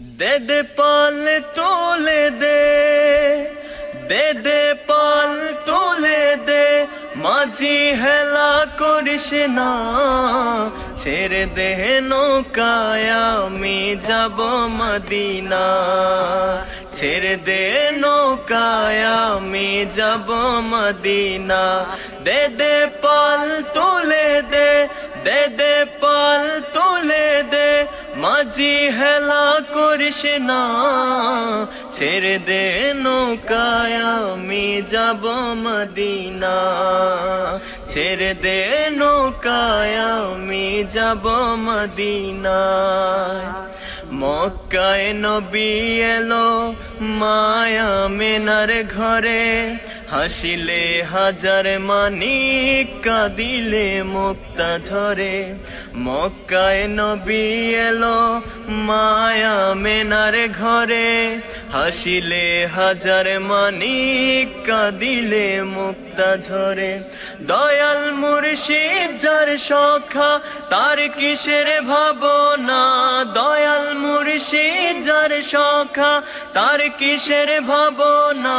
দে পাল তোলে দে দে দে পাল তোলে দে, মাঝি হেলা করিস না, ছেড়ে দে নৌকায়, আমি যাব মদিনা। ছেড়ে দে নৌকায়, আমি যাব মদিনা। দে দে পাল তোলে দে দে দে পাল মাঝি হেলা করিস না, ছেড়ে দে নৌকায়, আমি যাব মদিনা। ছেড়ে দে নৌকায়, আমি যাব মদিনা। মক্কায় নবী এলো মায়া মেনার ঘরে হাসিলে হাজার মানিক, কাঁদিলে মুক্তা ঝরে। মক্কায় নবী এলো মায়া মেনার ঘরে। হাসিলে হাজার মানিক, কাঁদিলে মুক্তা ঝরে। দয়াল মুর্শিদ যার সখা, তার কিসের ভাবনা? দয়াল মুর্শিদ যার সখা, তার কিসের ভাবনা?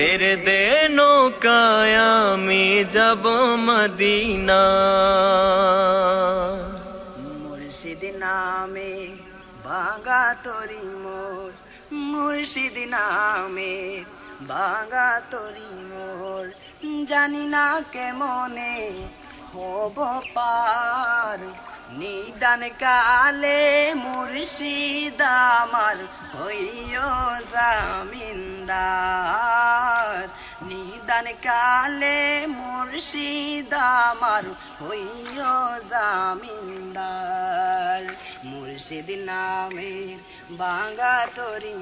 ছেড়ে দে নৌকায় আমি যাব মদিনা। মুর্শিদ নামে ভাঙা তরি মোর, মুর্শিদ নামে ভাঙা তরি মোর। জানি না কেমনে হব পার, নিদান কালে মুর্শিদ আমার হইও জামিনদার। নিদান কালে মুর্শিদ আমার হইও জামিনদার। মুর্শিদ নামের বাঙ্গা তরি